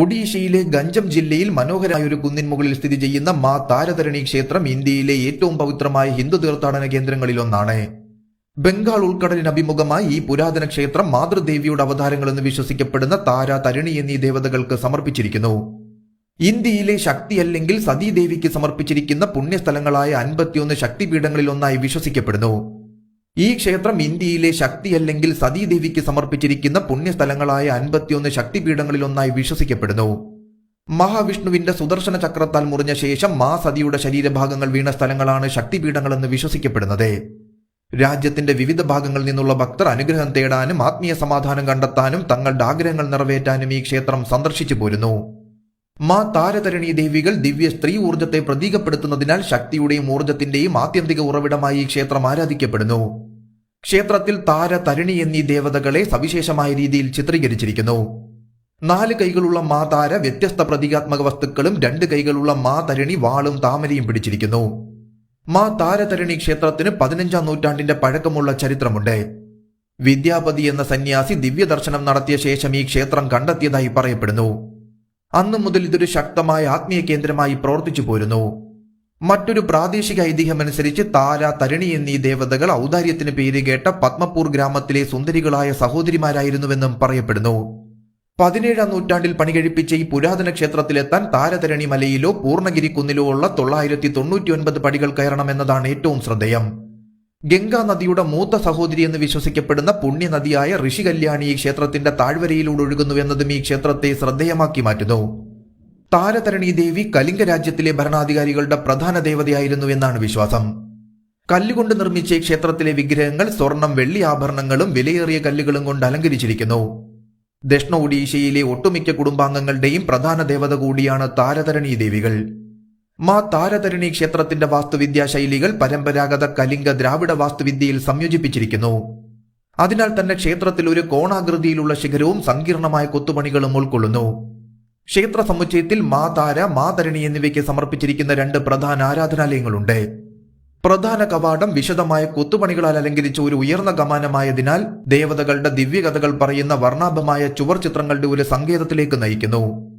ഒഡീഷയിലെ ഗഞ്ചം ജില്ലയിൽ മനോഹരമായ ഒരു കുന്നിൻ മുകളിൽ സ്ഥിതി ചെയ്യുന്ന മാ താരതരണി ക്ഷേത്രം ഇന്ത്യയിലെ ഏറ്റവും പവിത്രമായ ഹിന്ദു തീർത്ഥാടന കേന്ദ്രങ്ങളിലൊന്നാണ്. ബംഗാൾ ഉൾക്കടലിന് അഭിമുഖമായി ഈ പുരാതന ക്ഷേത്രം മാതൃദേവിയുടെ അവതാരങ്ങളെന്ന് വിശ്വസിക്കപ്പെടുന്ന താര തരുണി എന്നീ ദേവതകൾക്ക് സമർപ്പിച്ചിരിക്കുന്നു. ഇന്ത്യയിലെ ശക്തി അല്ലെങ്കിൽ സതീദേവിക്ക് സമർപ്പിച്ചിരിക്കുന്ന പുണ്യസ്ഥലങ്ങളായ അൻപത്തിയൊന്ന് ശക്തിപീഠങ്ങളിൽ ഒന്നായി വിശ്വസിക്കപ്പെടുന്നു. ഈ ക്ഷേത്രം ഇന്ത്യയിലെ ശക്തി അല്ലെങ്കിൽ സതീദേവിക്ക് സമർപ്പിച്ചിരിക്കുന്ന പുണ്യസ്ഥലങ്ങളായ അൻപത്തിയൊന്ന് ശക്തിപീഠങ്ങളിൽ ഒന്നായി വിശ്വസിക്കപ്പെടുന്നു. മഹാവിഷ്ണുവിന്റെ സുദർശന ചക്രത്താൽ മുറിഞ്ഞ ശേഷം മാ സതിയുടെ ശരീരഭാഗങ്ങൾ വീണ സ്ഥലങ്ങളാണ് ശക്തിപീഠങ്ങളെന്ന് വിശ്വസിക്കപ്പെടുന്നത്. രാജ്യത്തിന്റെ വിവിധ ഭാഗങ്ങളിൽ നിന്നുള്ള ഭക്തർ അനുഗ്രഹം തേടാനും ആത്മീയ സമാധാനം കണ്ടെത്താനും തങ്ങളുടെ ആഗ്രഹങ്ങൾ നിറവേറ്റാനും ഈ ക്ഷേത്രം സന്ദർശിച്ചു പോരുന്നു. മാ താരതരണി ദേവികൾ ദിവ്യ സ്ത്രീ ഊർജത്തെ പ്രതീകപ്പെടുത്തുന്നതിനാൽ ശക്തിയുടെയും ഊർജത്തിന്റെയും ആത്യന്തിക ഉറവിടമായി ഈ ക്ഷേത്രം ആരാധിക്കപ്പെടുന്നു. ക്ഷേത്രത്തിൽ താര തരുണി എന്നീ ദേവതകളെ സവിശേഷമായ രീതിയിൽ ചിത്രീകരിച്ചിരിക്കുന്നു. നാല് കൈകളുള്ള മാ താര വ്യത്യസ്ത പ്രതീകാത്മക വസ്തുക്കളും രണ്ട് കൈകളുള്ള മാ തരണി വാളും താമരയും പിടിച്ചിരിക്കുന്നു. മാ താരതരണി ക്ഷേത്രത്തിന് പതിനഞ്ചാം നൂറ്റാണ്ടിന്റെ പഴക്കമുള്ള ചരിത്രമുണ്ട്. വിദ്യാപതി എന്ന സന്യാസി ദിവ്യദർശനം നടത്തിയ ശേഷം ഈ ക്ഷേത്രം കണ്ടെത്തിയതായി പറയപ്പെടുന്നു. അന്നു മുതൽ ഇതൊരു ശക്തമായ ആത്മീയ കേന്ദ്രമായി പ്രവർത്തിച്ചു പോരുന്നു. മറ്റൊരു പ്രാദേശിക ഐതിഹ്യമനുസരിച്ച് താര തരിണി എന്നീ ദേവതകൾ ഔദാര്യത്തിന് പേര് കേട്ട പത്മപൂർ ഗ്രാമത്തിലെ സുന്ദരികളായ സഹോദരിമാരായിരുന്നുവെന്നും പറയപ്പെടുന്നു. പതിനേഴാം നൂറ്റാണ്ടിൽ പണികഴിപ്പിച്ച ഈ പുരാതന ക്ഷേത്രത്തിലെത്താൻ താരതരണി മലയിലോ പൂർണഗിരി കുന്നിലോ ഉള്ള തൊള്ളായിരത്തി തൊണ്ണൂറ്റി ഒൻപത് പടികൾ കയറണമെന്നതാണ് ഏറ്റവും ശ്രദ്ധേയം. ഗംഗാ നദിയുടെ മൂത്ത സഹോദരി എന്ന് വിശ്വസിക്കപ്പെടുന്ന പുണ്യനദിയായ ഋഷി കല്യാണി ഈ ക്ഷേത്രത്തിന്റെ താഴ്വരയിലൂടെ ഒഴുകുന്നു എന്നതും ഈ ക്ഷേത്രത്തെ ശ്രദ്ധേയമാക്കി മാറ്റുന്നു. താരതരണി ദേവി കലിംഗ രാജ്യത്തിലെ ഭരണാധികാരികളുടെ പ്രധാന ദേവതയായിരുന്നു എന്നാണ് വിശ്വാസം. കല്ലുകൊണ്ട് നിർമ്മിച്ച ഈ ക്ഷേത്രത്തിലെ വിഗ്രഹങ്ങൾ സ്വർണം വെള്ളി ആഭരണങ്ങളും വിലയേറിയ കല്ലുകളും കൊണ്ട് അലങ്കരിച്ചിരിക്കുന്നു. ദക്ഷിണ ഒഡീഷയിലെ ഒട്ടുമിക്ക കുടുംബാംഗങ്ങളുടെയും പ്രധാന ദേവത കൂടിയാണ് താരതരണി ദേവികൾ. മാ താരതരണി ക്ഷേത്രത്തിന്റെ വാസ്തുവിദ്യാ ശൈലികൾ പരമ്പരാഗത കലിംഗ ദ്രാവിഡ വാസ്തുവിദ്യയിൽ സംയോജിപ്പിച്ചിരിക്കുന്നു. അതിനാൽ തന്നെ ക്ഷേത്രത്തിൽ ഒരു കോണാകൃതിയിലുള്ള ശിഖരവും സങ്കീർണമായ കൊത്തുപണികളും ഉൾക്കൊള്ളുന്നു. ക്ഷേത്ര സമുച്ചയത്തിൽ മാ മാതരണി എന്നിവയ്ക്ക് സമർപ്പിച്ചിരിക്കുന്ന രണ്ട് പ്രധാന ആരാധനാലയങ്ങളുണ്ട്. പ്രധാന കവാടം വിശദമായ കൊത്തുപണികളാൽ അലങ്കരിച്ച ഒരു ഉയർന്ന കമാനമായതിനാൽ ദേവതകളുടെ ദിവ്യകഥകൾ പറയുന്ന വർണാഭമായ ചുവർ ചിത്രങ്ങളുടെ ഒരു സങ്കേതത്തിലേക്ക് നയിക്കുന്നു.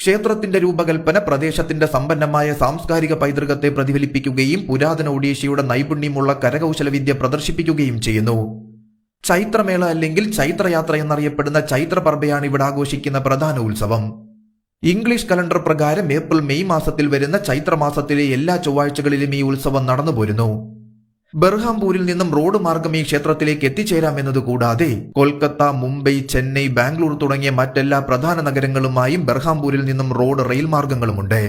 ക്ഷേത്രത്തിന്റെ രൂപകൽപ്പന പ്രദേശത്തിന്റെ സമ്പന്നമായ സാംസ്കാരിക പൈതൃകത്തെ പ്രതിഫലിപ്പിക്കുകയും പുരാതന ഒഡീഷയുടെ നൈപുണ്യമുള്ള കരകൗശലവിദ്യ പ്രദർശിപ്പിക്കുകയും ചെയ്യുന്നു. ചൈത്രമേള അല്ലെങ്കിൽ ചൈത്രയാത്ര എന്നറിയപ്പെടുന്ന ചൈത്രപർബയാണ് ഇവിടെ ആഘോഷിക്കുന്ന പ്രധാന ഉത്സവം. ഇംഗ്ലീഷ് കലണ്ടർ പ്രകാരം ഏപ്രിൽ മെയ് മാസത്തിൽ വരുന്ന ചൈത്രമാസത്തിലെ എല്ലാ ചൊവ്വാഴ്ചകളിലും ഈ ഉത്സവം നടന്നുപോരുന്നു. ബർഹാംപൂരിൽ നിന്നും റോഡ് മാർഗം ഈ ക്ഷേത്രത്തിലേക്ക് എത്തിച്ചേരാമെന്നത് കൂടാതെ കൊൽക്കത്ത മുംബൈ ചെന്നൈ ബാംഗ്ലൂർ തുടങ്ങിയ മറ്റെല്ലാ പ്രധാന നഗരങ്ങളുമായും ബർഹാംപൂരിൽ നിന്നും റോഡ് റെയിൽ മാർഗങ്ങളുമുണ്ട്